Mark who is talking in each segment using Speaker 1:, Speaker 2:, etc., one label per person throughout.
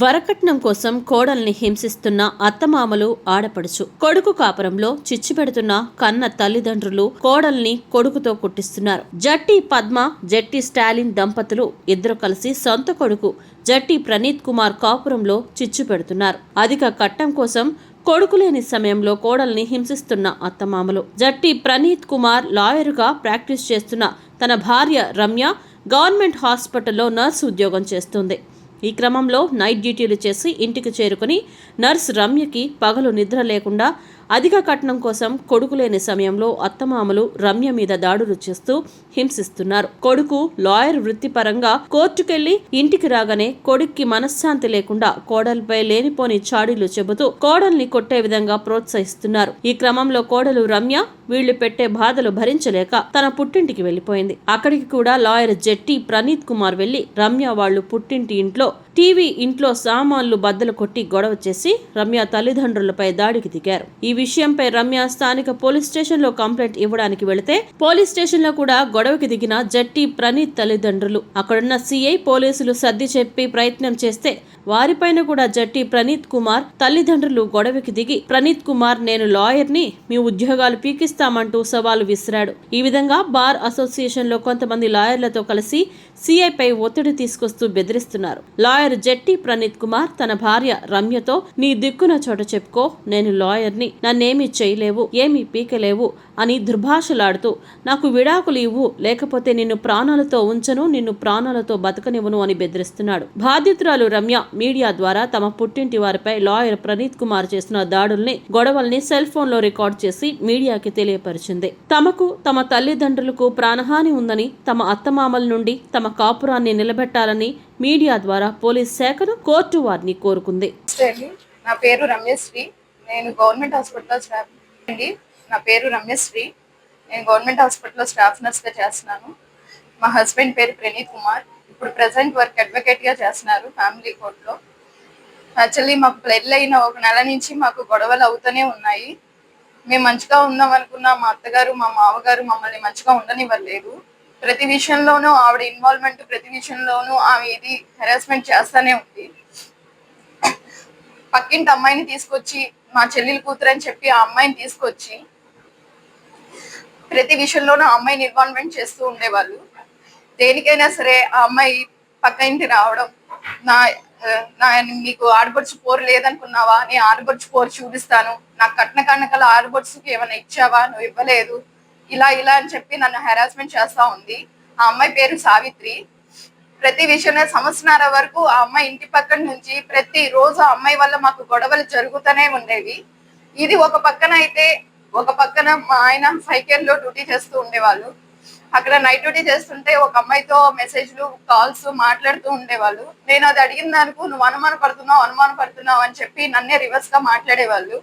Speaker 1: వరకట్నం కోసం కోడల్ని హింసిస్తున్న అత్తమామలు ఆడపడుచు. కొడుకు కాపురంలో చిచ్చు పెడుతున్న కన్న తల్లిదండ్రులు కోడల్ని కొడుకుతో కుట్టిస్తున్నారు. జట్టి పద్మ జట్టి స్టాలిన్ దంపతులు ఇద్దరు కలిసి సొంత కొడుకు జట్టి ప్రణీత్ కుమార్ కాపురంలో చిచ్చు పెడుతున్నారు. అధిక కట్టం కోసం కొడుకు లేని సమయంలో కోడల్ని హింసిస్తున్న అత్తమామలు. జట్టి ప్రణీత్ కుమార్ లాయరుగా ప్రాక్టీస్ చేస్తున్న తన భార్య రమ్య గవర్నమెంట్ హాస్పిటల్లో నర్స్ ఉద్యోగం చేస్తుంది. ఈ క్రమంలో నైట్ డ్యూటీలు చేసి ఇంటికి చేరుకుని నర్స్ రమ్యకి పగలు నిద్ర లేకుండా అధిక కట్నం కోసం కొడుకు లేని సమయంలో అత్తమామలు రమ్య మీద దాడులు చేస్తూ హింసిస్తున్నారు. కొడుకు లాయర్ వృత్తిపరంగా కోర్టుకెళ్ళి ఇంటికి రాగానే కొడుక్కి మనశ్శాంతి లేకుండా కోడలిపై లేనిపోని చాడీలు చెబుతూ కోడల్ని కొట్టే విధంగా ప్రోత్సహిస్తున్నారు. ఈ క్రమంలో కోడలు రమ్య వీళ్ళు పెట్టే బాధలు భరించలేక తన పుట్టింటికి వెళ్ళిపోయింది అక్కడికి కూడా లాయర్ జట్టి ప్రణీత్ కుమార్ వెళ్ళి రమ్య వాళ్ళు పుట్టింటి ఇంట్లో టీవీ ఇంట్లో సామాన్లు బద్దలు కొట్టి గొడవ చేసి రమ్య తల్లిదండ్రులపై దాడికి దిగారు. ఈ విషయంపై రమ్య స్థానిక పోలీస్ స్టేషన్లో కంప్లైంట్ ఇవ్వడానికి వెళితే పోలీస్ స్టేషన్లో కూడా గొడవకి దిగిన జట్టి ప్రణీత్ తల్లిదండ్రులు. అక్కడున్న సిఐ పోలీసులు సర్ది చెప్పి ప్రయత్నం చేస్తే వారిపైన కూడా జట్టి ప్రణీత్ కుమార్ తల్లిదండ్రులు గొడవకి దిగి ప్రణీత్ కుమార్ నేను లాయర్ని మీ ఉద్యోగాలు పీకిస్తామంటూ సవాలు విసిరాడు. ఈ విధంగా బార్ అసోసియేషన్లో కొంతమంది లాయర్లతో కలిసి సిఐపై ఒత్తిడి తీసుకొస్తూ బెదిరిస్తున్నారు. లాయర్ జట్టి ప్రణీత్ కుమార్ తన భార్య రమ్యతో నీ దిక్కున చోట చెప్పుకో నేను లాయర్ని నన్నేమీ చేయలేవు ఏమీ పీకలేవు అని దుర్భాషలాడుతూ నాకు విడాకులు ఇవ్వు లేకపోతే నిన్ను ప్రాణాలతో ఉంచను నిన్ను ప్రాణాలతో బతకనివ్వను అని బెదిరిస్తున్నాడు. బాధితురాలు రమ్య మీడియా ద్వారా తమ పుట్టింటి వారిపై లాయర్ ప్రణీత్ కుమార్ చేసిన దాడుల్ని గొడవల్ని సెల్ ఫోన్లో రికార్డ్ చేసి మీడియాకి తెలియపరిచింది. తమకు తమ తల్లిదండ్రులకు ప్రాణహాని ఉందని తమ అత్తమామల నుండి తమ కాపురాన్ని నిలబెట్టాలని మీడియా ద్వారా పోలీస్ శాఖను కోర్టు వారిని కోరుకుంది.
Speaker 2: నా పేరు రమ్యశ్రీ. నేను గవర్నమెంట్ హాస్పిటల్లో స్టాఫ్ అండి. నా పేరు రమ్యశ్రీ. నేను గవర్నమెంట్ హాస్పిటల్లో స్టాఫ్ నర్స్గా చేస్తున్నాను. మా హస్బెండ్ పేరు ప్రణీత్ కుమార్. ఇప్పుడు ప్రజెంట్ వర్క్ అడ్వకేట్గా చేస్తున్నారు ఫ్యామిలీ కోర్టులో. యాక్చువల్లీ మాకు పెళ్ళి అయిన ఒక నెల నుంచి మాకు గొడవలు అవుతూనే ఉన్నాయి. మేము మంచిగా ఉందాం అనుకున్న మా అత్తగారు మా మామగారు మమ్మల్ని మంచిగా ఉండనివ్వలేరు ప్రతి విషయంలోనూ ఆవిడ ఇన్వాల్వ్మెంట్ ప్రతి విషయంలోనూ ఆమె ఇది హెరాస్మెంట్ చేస్తానే ఉంది. పక్కింటి అమ్మాయిని తీసుకొచ్చి మా చెల్లెలు కూతురు అని చెప్పి ఆ అమ్మాయిని తీసుకొచ్చి ప్రతి విషయంలోనూ ఆ అమ్మాయిని ఇన్వాల్వ్మెంట్ చేస్తూ ఉండేవాళ్ళు. దేనికైనా సరే ఆ అమ్మాయి పక్క ఇంటి రావడం నా నా నీకు ఆడబడుచు పోరు లేదనుకున్నావా? నేను ఆడబడుచు పోరు చూపిస్తాను. నా కట్న కన్నకల ఆడబడుచుకి ఏమైనా ఇచ్చావా? నువ్వు ఇవ్వలేదు. ఇలా ఇలా అని చెప్పి నన్ను హెరాస్మెంట్ చేస్తా ఉంది. ఆ అమ్మాయి పేరు సావిత్రి. ప్రతి విషయంలో సంవత్సరాల వరకు ఆ అమ్మాయి ఇంటి పక్కన నుంచి ప్రతి రోజు ఆ అమ్మాయి వల్ల మాకు గొడవలు జరుగుతూనే ఉండేవి. ఇది ఒక పక్కన అయితే ఒక పక్కన మా ఆయన సైకిల్లో డ్యూటీ చేస్తూ ఉండేవాళ్ళు. అక్కడ నైట్ డ్యూటీ చేస్తుంటే ఒక అమ్మాయితో మెసేజ్లు కాల్స్ మాట్లాడుతూ ఉండేవాళ్ళు. నేను అది అడిగిన దానికి నువ్వు అనుమాన పడుతున్నావు అనుమాన పడుతున్నావు అని చెప్పి నన్నే రివర్స్గా మాట్లాడేవాళ్ళు.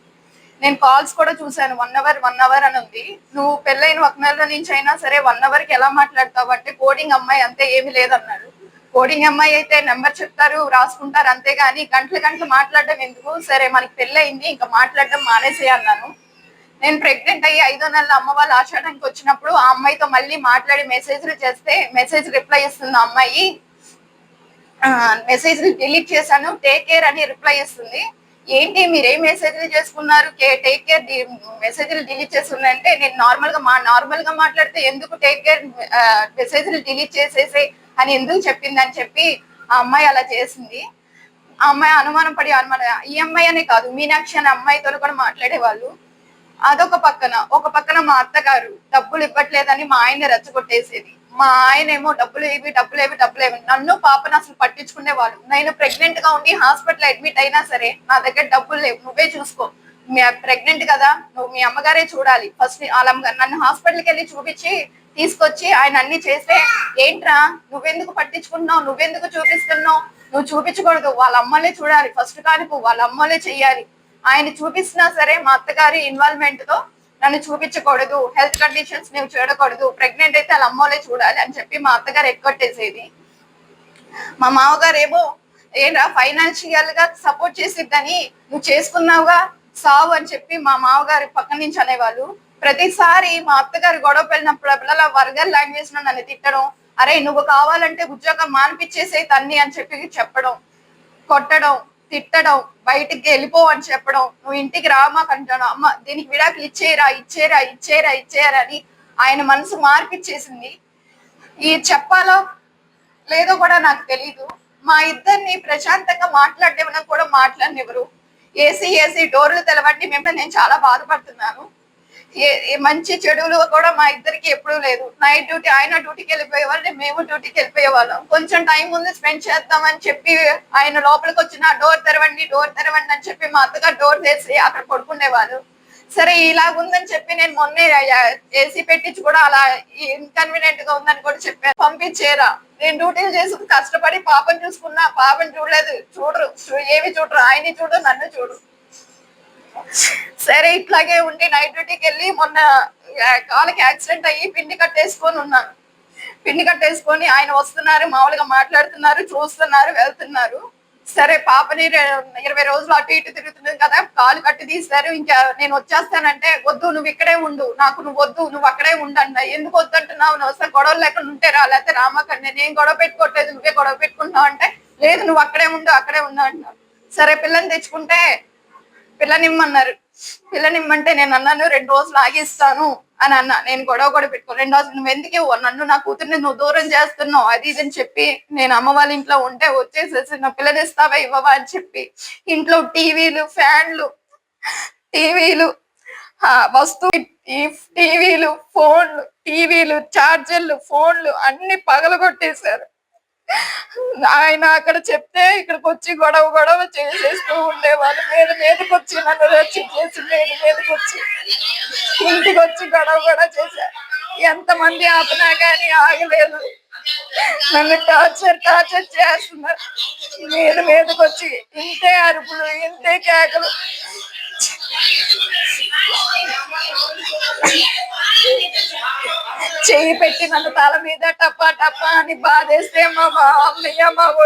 Speaker 2: నేను కాల్స్ కూడా చూశాను. వన్ అవర్ వన్ అవర్ అని ఉంది. నువ్వు పెళ్ళైన ఒక నెల నుంచి అయినా సరే వన్ అవర్కి ఎలా మాట్లాడతావు అంటే కోడింగ్ అమ్మాయి అంతే ఏమి లేదన్నాడు. కోడింగ్ అమ్మాయి అయితే నెంబర్ చెప్తారు రాసుకుంటారు అంతేగాని గంటలు గంటలు మాట్లాడడం ఎందుకు? సరే మనకి పెళ్ళయింది ఇంకా మాట్లాడడం మానేసే అన్నాను. నేను ప్రెగ్నెంట్ అయ్యి ఐదో నెలల అమ్మ వాళ్ళు ఆషాఢానికి వచ్చినప్పుడు ఆ అమ్మాయితో మళ్ళీ మాట్లాడి మెసేజ్లు చేస్తే మెసేజ్ రిప్లై ఇస్తుంది అమ్మాయి. మెసేజ్ డిలీట్ చేశాను. టేక్ కేర్ అని రిప్లై ఇస్తుంది. ఏంటి మీరు ఏ మెసేజ్లు చేసుకున్నారు? టేక్ కేర్ మెసేజ్లు డిలీట్ చేస్తున్నాయంటే నేను నార్మల్గా మా నార్మల్గా మాట్లాడితే ఎందుకు టేక్ కేర్ మెసేజ్లు డిలీట్ చేసేసి అని ఎందుకు చెప్పింది అని చెప్పి ఆ అమ్మాయి అలా చేసింది. ఆ అమ్మాయి అనుమానం పడి అనుమానం ఈ అమ్మాయి అనే కాదు మీనాక్షి అనే అమ్మాయితో కూడా మాట్లాడేవాళ్ళు. అదొక పక్కన. ఒక పక్కన మా అత్తగారు డబ్బులు ఇవ్వట్లేదని మా ఆయన రెచ్చగొట్టేసేది. మా ఆయన ఏమో డబ్బులు ఏవి డబ్బులు ఏవి డబ్బులు ఏవి నన్ను పాపను అసలు పట్టించుకునేవాడు. నేను ప్రెగ్నెంట్గా ఉండి హాస్పిటల్ అడ్మిట్ అయినా సరే నా దగ్గర డబ్బులు లేవు. నువ్వే చూసుకో. ప్రెగ్నెంట్ కదా. నువ్వు మీ అమ్మగారే చూడాలి. ఫస్ట్ వాళ్ళ అమ్మగారు నన్ను హాస్పిటల్కి వెళ్ళి చూపించి తీసుకొచ్చి ఆయన అన్ని చేస్తే ఏంట్రా? నువ్వెందుకు పట్టించుకుంటున్నావు? నువ్వెందుకు చూపిస్తున్నావు? నువ్వు చూపించకూడదు. వాళ్ళ అమ్మలే చూడాలి. ఫస్ట్ కానుకు వాళ్ళ అమ్మలే చెయ్యాలి. ఆయన చూపిస్తున్నా సరే మా అత్తగారి ఇన్వాల్వ్మెంట్తో నన్ను చూపించకూడదు హెల్త్ కండిషన్స్ నువ్వు చూడకూడదు ప్రెగ్నెంట్ అయితే వాళ్ళ అమ్మోలే చూడాలి అని చెప్పి మా అత్తగారు ఎక్కొట్టేసేది మా మామగారు ఏమో ఏంట్రా ఫైనాన్షియల్గా సపోర్ట్ చేసిద్దని నువ్వు చేసుకున్నావుగా సావు అని చెప్పి మా మామగారి పక్క నుంచి అనేవాళ్ళు. ప్రతిసారి మా అత్తగారు గొడవ వెళ్ళినప్పుడల్లా వర్గర్ లాంగ్వేజ్లో నన్ను తిట్టడం అరే నువ్వు కావాలంటే ఉద్యోగం మానిపించేసే తన్ని అని చెప్పి చెప్పడం కొట్టడం తిట్టడం బయటికి వెళ్ళిపో అని చెప్పడం నువ్వు ఇంటికి రామాకంటాను అమ్మ దీనికి విడాకులు ఇచ్చేయరా ఇచ్చేరా ఇచ్చేరా ఇచ్చేరా అని ఆయన మనసు మార్పిచ్చేసింది. ఈ చెప్పాలో లేదో కూడా నాకు తెలియదు మా ఇద్దరిని ప్రశాంతంగా మాట్లాడేమన్నా కూడా మాట్లాడనివ్వరు. ఏసీ ఏసీ డోర్లు తెలవండి మేము నేను చాలా బాధపడుతున్నాను. మంచి చెడులు కూడా మా ఇద్దరికి ఎప్పుడూ లేదు. నైట్ డ్యూటీ ఆయన డ్యూటీకి వెళ్ళిపోయేవాళ్ళు మేము డ్యూటీకి వెళ్ళిపోయేవాళ్ళం. కొంచెం టైం ముందు స్పెండ్ చేద్దామని చెప్పి ఆయన లోపలికి వచ్చిన డోర్ తెరవండి డోర్ తెరవండి అని చెప్పి మా అత్తగారు డోర్ తెసి అక్కడ పడుకునేవారు. సరే ఇలాగుందని చెప్పి నేను మొన్నే ఏసీ పెట్టించి కూడా అలా ఇన్కన్వీనియంట్గా ఉందని కూడా చెప్పాను పంపించేరా. నేను డ్యూటీలు చేసి కష్టపడి పాపని చూసుకున్నా పాపని చూడలేదు. చూడరు. ఏమి చూడరు. ఆయన్ని చూడు నన్ను చూడు సరే ఇట్లాగే ఉండి నైట్ డ్యూటీకి వెళ్ళి మొన్న కాళ్ళకి యాక్సిడెంట్ అయ్యి పిండి కట్టేసుకొని ఉన్నాను పిండి కట్టేసుకొని ఆయన వస్తున్నారు మామూలుగా మాట్లాడుతున్నారు చూస్తున్నారు వెళ్తున్నారు. సరే పాపని ఇరవై రోజులు అటు ఇటు తిరుగుతుంది కదా కాలు కట్టి తీశారు ఇంకా నేను వచ్చేస్తానంటే వద్దు నువ్వు ఇక్కడే ఉండు. నాకు నువ్వు వద్దు నువ్వు అక్కడే ఉండండి. ఎందుకు వద్దంటున్నావు? నువ్వు అసలు గొడవలు లేకుండా ఉంటే రా లేకపోతే రామాకండి నేను గొడవ పెట్టుకోవట్లేదు నువ్వే గొడవ పెట్టుకుంటున్నావు అంటే లేదు నువ్వు అక్కడే ఉండు అక్కడే ఉండు అంటున్నావు సరే పిల్లని తెచ్చుకుంటే పిల్లనిమ్మన్నారు. పిల్లనిమ్మంటే నేను అన్నాను రెండు రోజులు ఆగిస్తాను అని అన్న. నేను గొడవ కూడా పెట్టుకో రెండు రోజులు నువ్వు ఎందుకు నన్ను నా కూతుర్ని నువ్వు దూరం చేస్తున్నావు అది ఇది అని చెప్పి నేను అమ్మ వాళ్ళ ఇంట్లో ఉంటే వచ్చేసేసి నా పిల్లని ఇస్తావా ఇవ్వవా అని చెప్పి ఇంట్లో టీవీలు ఫ్యాన్లు టీవీలు వస్తువు ఈ టీవీలు ఫోన్లు టీవీలు ఛార్జర్లు ఫోన్లు అన్ని పగలగొట్టేశారు. ఆయన అక్కడ చెప్తే ఇక్కడికి వచ్చి గొడవ గొడవ చేసేస్తూ ఉండేవాళ్ళు. మీద మీదకి వచ్చి నన్ను రక్షించేసి మీద మీదకి వచ్చి ఇంటికి వచ్చి గొడవ గొడవ చేశారు ఎంతమంది ఆపినా కానీ ఆగలేదు. నన్ను టార్చర్ టార్చర్ చేస్తున్నారు. మీద మీదకి వచ్చి ఇంతే అరుపులు ఇంతే కేకలు. చెయ్యి పెట్టి నన్ను తల మీద టప్పా టప్పా అని బాధేస్తే మా మా మా